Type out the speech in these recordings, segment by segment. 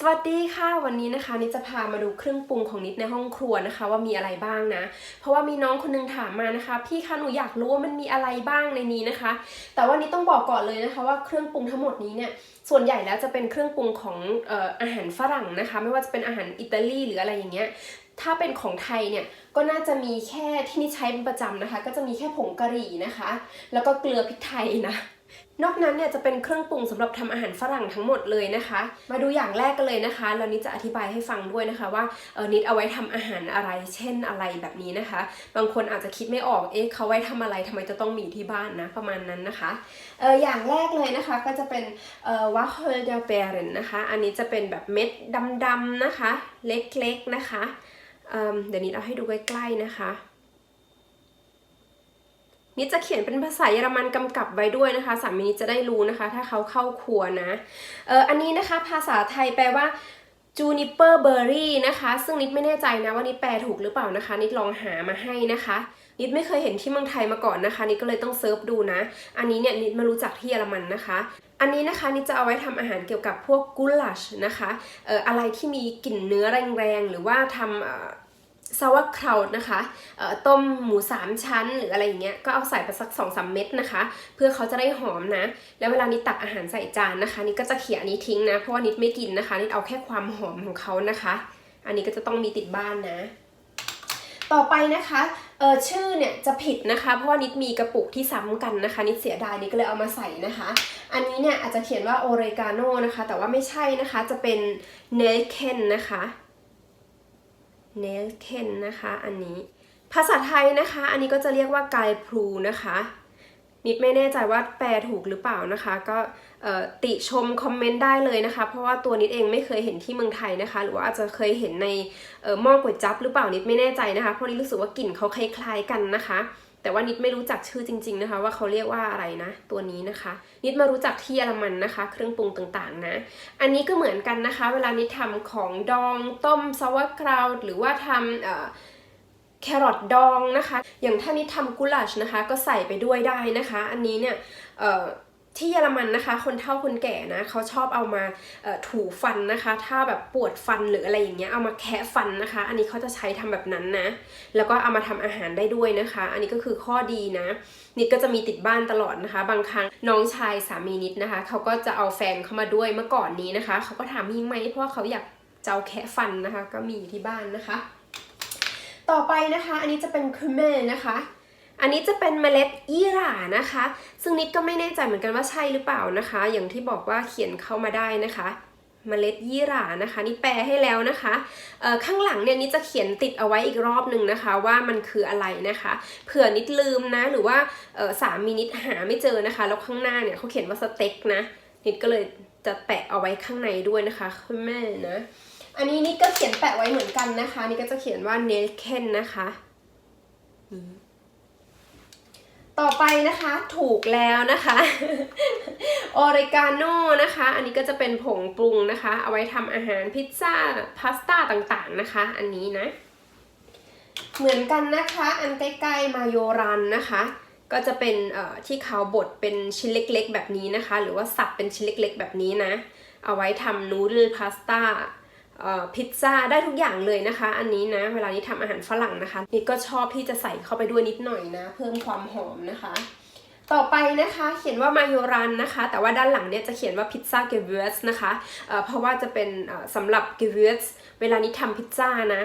สวัสดีค่ะวันนี้นะคะนิดจะพามาดูเครื่องปรุงของนิดในห้องครัวนะคะ ว่ามีอะไรบ้างนะ เพราะว่ามีน้องคนนึงถามมานะคะ พี่คะหนูอยากรู้ว่ามันมีอะไรบ้างในนี้นะคะ แต่ว่านิดต้องบอกก่อนเลยนะคะ ว่าเครื่องปรุงทั้งหมดนี้เนี่ยส่วนใหญ่แล้วจะเป็นเครื่องปรุงของอออาหารฝรั่งนะคะ ไม่ว่าจะเป็นอาหารอิตาลีหรืออะไรอย่างเงี้ยถ้าเป็นของไทยเนี่ยก็น่าจะมีแค่ที่นิดใช้เป็นประจำนะคะ ก็จะมีแค่ผงกะหรี่นะคะ แล้วก็เกลือพริกไทยนะ นอกนั้นเนี่ยจะเป็นเครื่องปรุงสำหรับทำอาหารฝรั่งทั้งหมดเลยนะคะ มาดูอย่างแรกกันเลยนะคะแล้วนิดจะอธิบายให้ฟังด้วยนะคะว่าเออนิดเอาไว้ทำอาหารอะไร เช่นอะไรแบบนี้นะคะ บางคนอาจจะคิดไม่ออกเอ๊ะเขาไว้ทำอะไรทำไมจะต้องมีที่บ้านนะประมาณนั้นนะคะเอออย่างแรกเลยนะคะก็จะเป็นเออวาเฮลเดเบรนนะคะ อันนี้จะเป็นแบบเม็ดดำๆนะคะ เล็กๆนะคะเเดี๋ยวนิดเอาให้ดูใกล้ๆนะคะ นิดจะเขียนเป็นภาษาเยอรมันกำกับไว้ด้วยนะคะ สามีนิดจะได้รู้นะคะ ถ้าเขาเข้าครัวนะเอออันนี้นะคะภาษาไทยแปลว่า juniper berry นะคะ ซึ่งนิดไม่แน่ใจนะว่านิดแปลถูกหรือเปล่านะคะ นิดลองหามาให้นะคะ นิดไม่เคยเห็นที่เมืองไทยมาก่อนนะคะ นิดก็เลยต้องเซิร์ฟดูนะ อันนี้เนี่ยนิดมารู้จักที่เยอรมันนะคะ อันนี้นะคะนิดจะเอาไว้ทำอาหารเกี่ยวกับพวกกุลัชนะคะเอ่ออะไรที่มีกลิ่นเนื้อแรงๆหรือว่าทำ ซาวคราวนะคะต้มหมูสามชั้นหรืออะไรอย่างเงี้ยก็เอาใส่ไปสัก2อสเม็ดนะคะ เพื่อเขาจะได้หอมนะ แล้วเวลานิดตักอาหารใส่จานนะคะนิดก็จะเขี่ยนนี้ทิ้งนะ เพราะว่านิดไม่กินนะคะนิดเอาแค่ความหอมของเขานะคะ อันนี้ก็จะต้องมีติดบ้านนะ ต่อไปนะคะเออชื่อเนี่ยจะผิดนะคะ เพราะว่านิดมีกระปุกที่ซ้ำกันนะคะ นิดเสียดายนิดก็เลยเอามาใส่นะคะ อันนี้เนี่ยอาจจะเขียนว่าโอเรกาโนนะคะ แต่ว่าไม่ใช่นะคะจะเป็นเนเคนนะคะ เนลเคนนะคะอันนี้ภาษาไทยนะคะ อันนี้ก็จะเรียกว่ากายพลูนะคะนิดไม่แน่ใจว่าแปลถูกหรือเปล่านะคะ ก็ติชมคอมเมนต์ได้เลยนะคะ เพราะว่าตัวนิดเองไม่เคยเห็นที่เมืองไทยนะคะ หรือว่าอาจจะเคยเห็นในหม้อก๋วยจั๊บหรือเปล่านิดไม่แน่ใจนะคะเพราะนิดรู้สึกว่ากลิ่นเขาคล้ายๆกันนะคะ แต่ว่านิดไม่รู้จักชื่อจริง ๆนะคะ ว่าเขาเรียกว่าอะไรนะ ตัวนี้นะคะ นิดมารู้จักที่เยอรมันนะคะ เครื่องปรุงต่างๆนะ อันนี้ก็เหมือนกันนะคะ เวลานิดทำของดองต้มซาวคราวหรือว่าทำแครอทดองนะคะ อย่างถ้านิดทำกุลาชนะคะ ก็ใส่ไปด้วยได้นะคะ อันนี้เนี่ย ที่เยอรมันนะคะ คนเฒ่าคนแก่นะเขาชอบเอามาถูฟันนะคะ ถ้าแบบปวดฟันหรืออะไรอย่างเงี้ยเอามาแคะฟันนะคะ อันนี้เขาจะใช้ทำแบบนั้นนะ แล้วก็เอามาทำอาหารได้ด้วยนะคะ อันนี้ก็คือข้อดีนะ นิดก็จะมีติดบ้านตลอดนะคะ บางครั้งน้องชายสามีนิดนะคะเขาก็จะเอาแฟนเข้ามาด้วยเมื่อก่อนนี้นะคะเขาก็ถามมีไหมเพราะเขาอยากจะเอาแคะฟันนะคะ ก็มีอยู่ที่บ้านนะคะ ต่อไปนะคะ อันนี้จะเป็นคุเมนะคะ อันนี้จะเป็นเมล็ดยี่หร่านะคะ ซึ่งนิดก็ไม่แน่ใจเหมือนกันว่าใช่หรือเปล่านะคะ อย่างที่บอกว่าเขียนเข้ามาได้นะคะเมล็ดยี่หร่านะคะ นี่แปลให้แล้วนะคะข้างหลังเนี่ยนิดจะเขียนติดเอาไว้อีกรอบหนึ่งนะคะ ว่ามันคืออะไรนะคะเผื่อนิดลืมนะ หรือว่าสามีนิดหาไม่เจอนะคะ แล้วข้างหน้าเนี่ยเขาเขียนว่าสเต็กนะ นิดก็เลยจะแปะเอาไว้ข้างในด้วยนะคะคุณแม่นะอันนี้นิดก็เขียนแปะไว้เหมือนกันนะคะ นี่ก็จะเขียนว่าเนลเคนนะคะนี่ ต่อไปนะคะถูกแล้วนะคะออริกาโนนะคะ อันนี้ก็จะเป็นผงปรุงนะคะ เอาไว้ทำอาหารพิซซ่าพาสต้าต่างๆนะคะ อันนี้นะ เหมือนกันนะคะ อันใกล้ๆมาโยรันนะคะ ก็จะเป็นที่เขาบดเป็นชิ้นเล็กๆ แบบนี้นะคะ หรือว่าสับเป็นชิ้นเล็กๆ แบบนี้นะ เอาไว้ทำนูดลพาสต้า พิซซ่าได้ทุกอย่างเลยนะคะ อันนี้นะ เวลานี้ทำอาหารฝรั่งนะคะนี่ก็ชอบที่จะใส่เข้าไปด้วยนิดหน่อยนะ เพิ่มความหอมนะคะ ต่อไปนะคะเขียนว่ามายรันนะคะ แต่ว่าด้านหลังเนี่ยจะเขียนว่าพิซซ่าเกเวร์สนะคะเเพราะว่าจะเป็นสำหรับเกเวร์สเวลานี้ทำพิซซ่านะ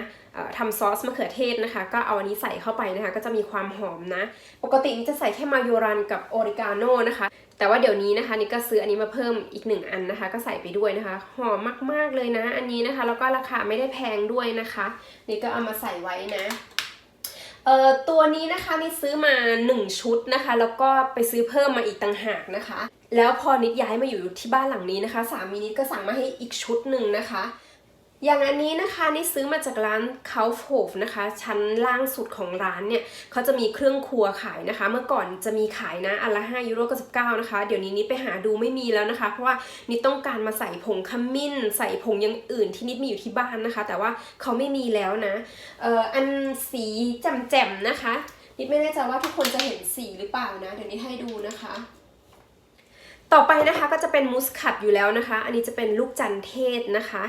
ทำซอสมะเขือเทศนะคะ ก็เอาอันนี้ใส่เข้าไปนะคะ ก็จะมีความหอมนะ ปกตินี่จะใส่แค่มายรันกับออริกาโนนะคะ แต่ว่าเดี๋ยวนี้นะคะนี่ก็ซื้ออันนี้มาเพิ่มอีกหนึ่งอันนะคะ ก็ใส่ไปด้วยนะคะ หอมมากๆเลยนะ อันนี้นะคะแล้วก็ราคาไม่ได้แพงด้วยนะคะ นี่ก็เอามาใส่ไว้นะ เอ่อตัวนี้นะคะนิดซื้อมา 1 ชุดนะคะ แล้วก็ไปซื้อเพิ่มมาอีกต่างหากนะคะ แล้วพอนิดย้ายมาอยู่ที่บ้านหลังนี้นะคะ สามีนิดก็สั่งมาให้อีกชุดหนึ่งนะคะ อย่างอันนี้นะคะนี่ซื้อมาจากร้าน c o u f h o f นะคะ ชั้นล่างสุดของร้านเนี่ยเขาจะมีเครื่องครัวขายนะคะ เมื่อก่อนจะมีขายนะอันละ5ยูโร99นะคะ เดี๋ยวนี้นิดไปหาดูไม่มีแล้วนะคะ เพราะว่านิดต้องการมาใส่ผงขมิ้น ใส่ผงอย่างอื่นที่นิดมีอยู่ที่บ้านนะคะ แต่ว่าเขาไม่มีแล้วนะเอ่ออันสีแจ่มๆนะคะ นิดไม่แน่ใจว่าทุกคนจะเห็นสีหรือเปล่านะ เดี๋ยวนิดให้ดูนะคะต่อไปนะคะก็จะเป็นมูสคัดอยู่แล้วนะคะ อันนี้จะเป็นลูกจันเทศนะคะ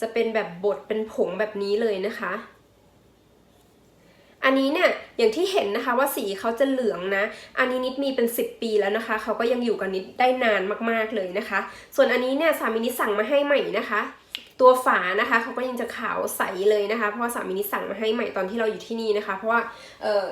จะเป็นแบบบดเป็นผงแบบนี้เลยนะคะ อันนี้เนี่ยอย่างที่เห็นนะคะว่าสีเขาจะเหลืองนะ อันนี้นิดมีเป็น 10 ปีแล้วนะคะเขาก็ยังอยู่กับนิดได้นานมากๆเลยนะคะ ส่วนอันนี้เนี่ยสามีนิดสั่งมาให้ใหม่นะคะตัวฝานะคะเขาก็ยังจะขาวใสเลยนะคะ เพราะว่าสามีนิดสั่งมาให้ใหม่ตอนที่เราอยู่ที่นี่นะคะ เพราะว่าเออ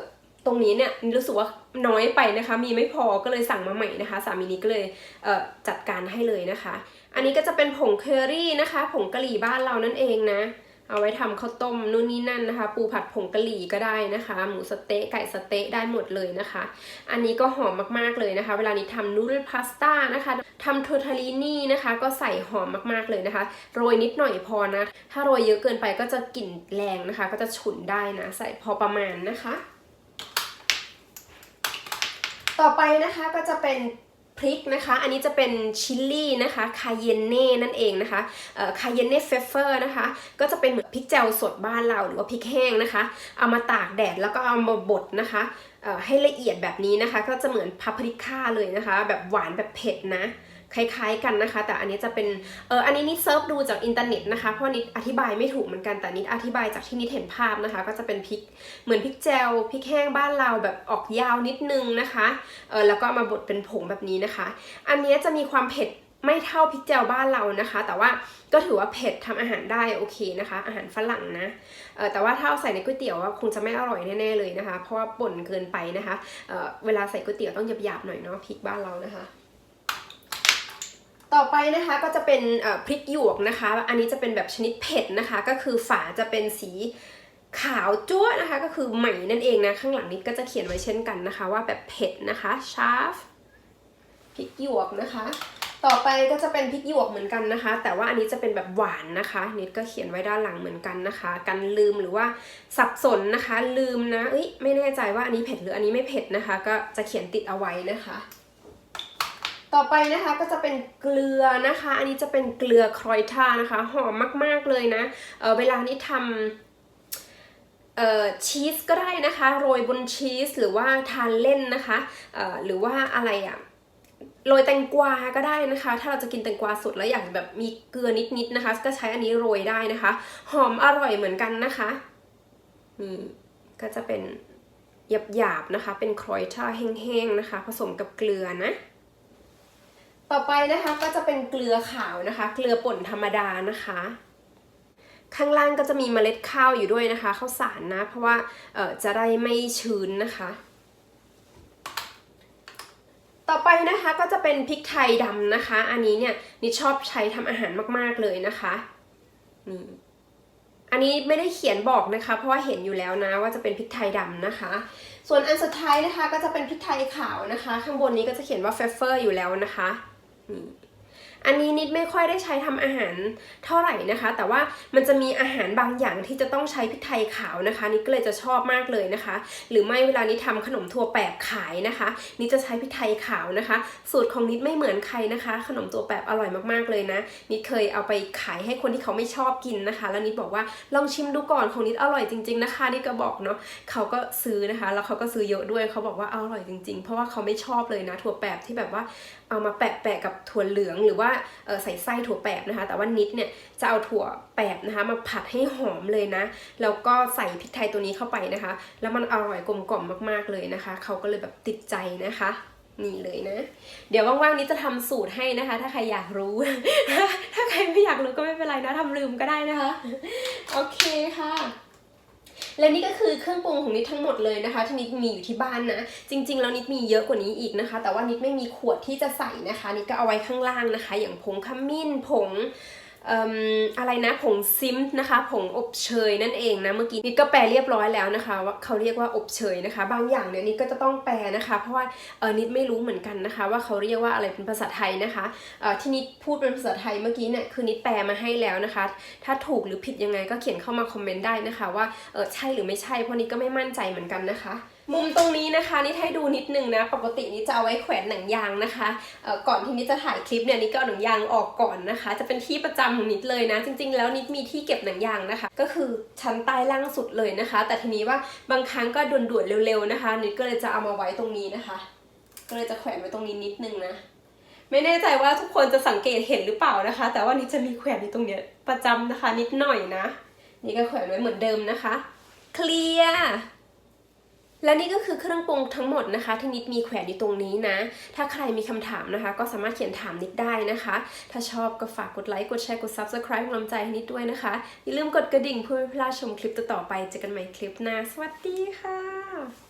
ตรงนี้เนี่ยรู้สึกว่าน้อยไปนะคะ มีไม่พอก็เลยสั่งมาใหม่นะคะ สามีนิดก็เลยเออจัดการให้เลยนะคะ อันนี้ก็จะเป็นผงเคอรี่นะคะ ผงกะหรี่บ้านเรานั่นเองนะ เอาไว้ทำข้าวต้มนู่นนี่นั่นนะคะ ปูผัดผงกะหรี่ก็ได้นะคะ หมูสเต๊ะไก่สเต๊ะได้หมดเลยนะคะ อันนี้ก็หอมมากๆเลยนะคะ เวลานี้ทำนูดลพาสต้านะคะทำทัวทาลินี่นะคะ ก็ใส่หอมมากๆเลยนะคะ โรยนิดหน่อยพอนะ ถ้าโรยเยอะเกินไปก็จะกลิ่นแรงนะคะ ก็จะฉุนได้นะ ใส่พอประมาณนะคะ ต่อไปนะคะก็จะเป็น พริกนะคะ อันนี้จะเป็นชิลลี่นะคะ คาเยนเน่นั่นเองนะคะคาเยนเน่เฟเฟอร์นะคะ ก็จะเป็นเหมือนพริกแจวสดบ้านเราหรือว่าพริกแห้งนะคะ เอามาตากแดดแล้วก็เอามาบดนะคะ ให้ละเอียดแบบนี้นะคะ ก็จะเหมือนพาปริก้าเลยนะคะ แบบหวานแบบเผ็ดนะ คล้ายๆกันนะคะ แต่อันนี้จะเป็นเอออันนี้นิดเซิร์ฟดูจากอินเทอร์เน็ตนะคะเพราะนิดอธิบายไม่ถูกเหมือนกันแต่นิดอธิบายจากที่นิดเห็นภาพนะคะ ก็จะเป็นพริกเหมือนพริกแจวพริกแห้งบ้านเราแบบออกยาวนิดนึงนะคะเออแล้วก็มาบดเป็นผงแบบนี้นะคะ อันนี้จะมีความเผ็ดไม่เท่าพริกแจวบ้านเรานะคะ แต่ว่าก็ถือว่าเผ็ดทำอาหารได้โอเคนะคะ อาหารฝรั่งนะเออแต่ว่าถ้าเอาใส่ในก๋วยเตี๋ยวว่าคงจะไม่อร่อยแน่ๆเลยนะคะ เพราะว่าป่นเกินไปนะคะเออเวลาใส่ก๋วยเตี๋ยวต้องหยาบๆหน่อยเนาะพริกบ้านเรานะคะ ต่อไปนะคะก็จะเป็นพริกหยวกนะคะ อันนี้จะเป็นแบบชนิดเผ็ดนะคะ ก็คือฝาจะเป็นสีขาวจ้วนะคะ ก็คือใหม่นั่นเองนะ ข้างหลังนี้ก็จะเขียนไว้เช่นกันนะคะ ว่าแบบเผ็ดนะคะชาร์ฟพริกหยวกนะคะ ต่อไปก็จะเป็นพริกหยวกเหมือนกันนะคะ แต่ว่าอันนี้จะเป็นแบบหวานนะคะนิดก็เขียนไว้ด้านหลังเหมือนกันนะคะ กันลืมหรือว่าสับสนนะคะ ลืมนะเอ้ยไม่แน่ใจว่าอันนี้เผ็ดหรืออันนี้ไม่เผ็ดนะคะ ก็จะเขียนติดเอาไว้นะคะ ต่อไปนะคะก็จะเป็นเกลือนะคะ อันนี้จะเป็นเกลือครอยทานะคะ หอมมาก ๆ เลยนะเเวลานี้ทำชีสก็ได้นะคะ โรยบนชีสหรือว่าทานเล่นนะคะหรือว่าอะไรอะโรยแตงกวาก็ได้นะคะ ถ้าเราจะกินแตงกวาสดแล้วอยากแบบมีเกลือนิดๆนะคะ ก็ใช้อันนี้โรยได้นะคะ หอมอร่อยเหมือนกันนะคะนี่ก็จะเป็นหยาบๆนะคะ เป็นครอยท่าแห้งๆนะคะ ผสมกับเกลือนะ ต่อไปนะคะก็จะเป็นเกลือขาวนะคะ เกลือป่นธรรมดานะคะ ข้างล่างก็จะมีเมล็ดข้าวอยู่ด้วยนะคะข้าวสารนะ เพราะว่าจะได้ไม่ชื้นนะคะ ต่อไปนะคะก็จะเป็นพริกไทยดำนะคะ อันนี้เนี่ยนิชอบใช้ทำอาหารมากๆเลยนะคะนี่อันนี้ไม่ได้เขียนบอกนะคะ เพราะว่าเห็นอยู่แล้วนะว่าจะเป็นพริกไทยดำนะคะ ส่วนอันสุดท้ายนะคะก็จะเป็นพริกไทยขาวนะคะ ข้างบนนี้ก็จะเขียนว่าเฟเฟอร์อยู่แล้วนะคะ Mm. อันนี้นิดไม่ค่อยได้ใช้ทำอาหารเท่าไหร่นะคะ แต่ว่ามันจะมีอาหารบางอย่างที่จะต้องใช้พริกไทยขาวนะคะนิดก็เลยจะชอบมากเลยนะคะ หรือไม่เวลานี้ทำขนมถั่วแปบขายนะคะนิดจะใช้พริกไทยขาวนะคะ สูตรของนิดไม่เหมือนใครนะคะ ขนมถั่วแปบอร่อยมากๆเลยนะ นิดเคยเอาไปขายให้คนที่เขาไม่ชอบกินนะคะ แล้วนิดบอกว่าลองชิมดูก่อนของนิดอร่อยจริง ๆนะคะนิดก็บอกเนาะเขาก็ซื้อนะคะ แล้วเขาก็ซื้อเยอะด้วยเขาบอกว่าอร่อยจริงๆ เพราะว่าเขาไม่ชอบเลยนะถั่วแปบที่แบบว่าเอามาแปะๆกับถั่วเหลืองหรือว่าใส่ไส้ถั่วแปบนะคะ แต่ว่านิดเนี่ยจะเอาถั่วแปบนะคะ มาผัดให้หอมเลยนะ แล้วก็ใส่พริกไทยตัวนี้เข้าไปนะคะ แล้วมันอร่อยกลมกล่อมมากๆเลยนะคะ เขาก็เลยแบบติดใจนะคะนี่เลยนะ เดี๋ยวว่างๆนี้จะทำสูตรให้นะคะ ถ้าใครอยากรู้ ถ้าใครไม่อยากรู้ก็ไม่เป็นไรนะทำลืมก็ได้นะคะ โอเคค่ะ และนี่ก็คือเครื่องปรุงของนิดทั้งหมดเลยนะคะที่นิดมีอยู่ที่บ้านนะ จริง ๆ แล้วนิดมีเยอะกว่านี้อีกนะคะ แต่ว่านิดไม่มีขวดที่จะใส่นะคะนิดก็เอาไว้ข้างล่างนะคะ อย่างผงขมิ้นผง อะไรนะผงซิมนะคะผงอบเชยนั่นเองนะเมื่อกี้นิดก็แปลเรียบร้อยแล้วนะคะว่าเขาเรียกว่าอบเชยนะคะ บางอย่างเนี่ยนิดก็จะต้องแปลนะคะ เพราะว่าเออนิดไม่รู้เหมือนกันนะคะ ว่าเขาเรียกว่าอะไรเป็นภาษาไทยนะคะเออที่นิดพูดเป็นภาษาไทยเมื่อกี้เนี่ยคือนิดแปลมาให้แล้วนะคะ ถ้าถูกหรือผิดยังไงก็เขียนเข้ามาคอมเมนต์ได้นะคะ ว่าเออใช่หรือไม่ใช่เพราะนิดก็ไม่มั่นใจเหมือนกันนะคะ มุมตรงนี้นะคะนิดให้ดูนิดนึงนะปกตินิดจะเอาไว้แขวนหนังยางนะคะก่อนที่นิดจะถ่ายคลิปเนี่ยนิดก็เอาหนังยางออกก่อนนะคะ จะเป็นที่ประจำของนิดเลยนะ จริง ๆ แล้วนิดมีที่เก็บหนังยางนะคะ ก็คือชั้นใต้ล่างสุดเลยนะคะ แต่ทีนี้ว่าบางครั้งก็ด่วนๆเร็วๆนะคะ นิดก็เลยจะเอามาไว้ตรงนี้นะคะ ก็เลยจะแขวนไว้ตรงนี้นิดนึงนะไม่แน่ใจว่าทุกคนจะสังเกตเห็นหรือเปล่านะคะ แต่ว่านี่จะมีแขวนอยู่ตรงเนี้ยประจำนะคะ นิดหน่อยนะ นี่ก็แขวนไว้เหมือนเดิมนะคะ เคลียร์ และนี่ก็คือเครื่องปรุงทั้งหมดนะคะ ที่นิดมีแขวนอยู่ตรงนี้นะ ถ้าใครมีคำถามนะคะ ก็สามารถเขียนถามนิดได้นะคะ ถ้าชอบก็ฝากกดไลค์ กดแชร์ กด subscribe กำลังใจให้นิดด้วยนะคะ อย่าลืมกดกระดิ่งเพื่อไม่พลาดชมคลิปต่อๆไป เจอกันใหม่คลิปหน้า สวัสดีค่ะ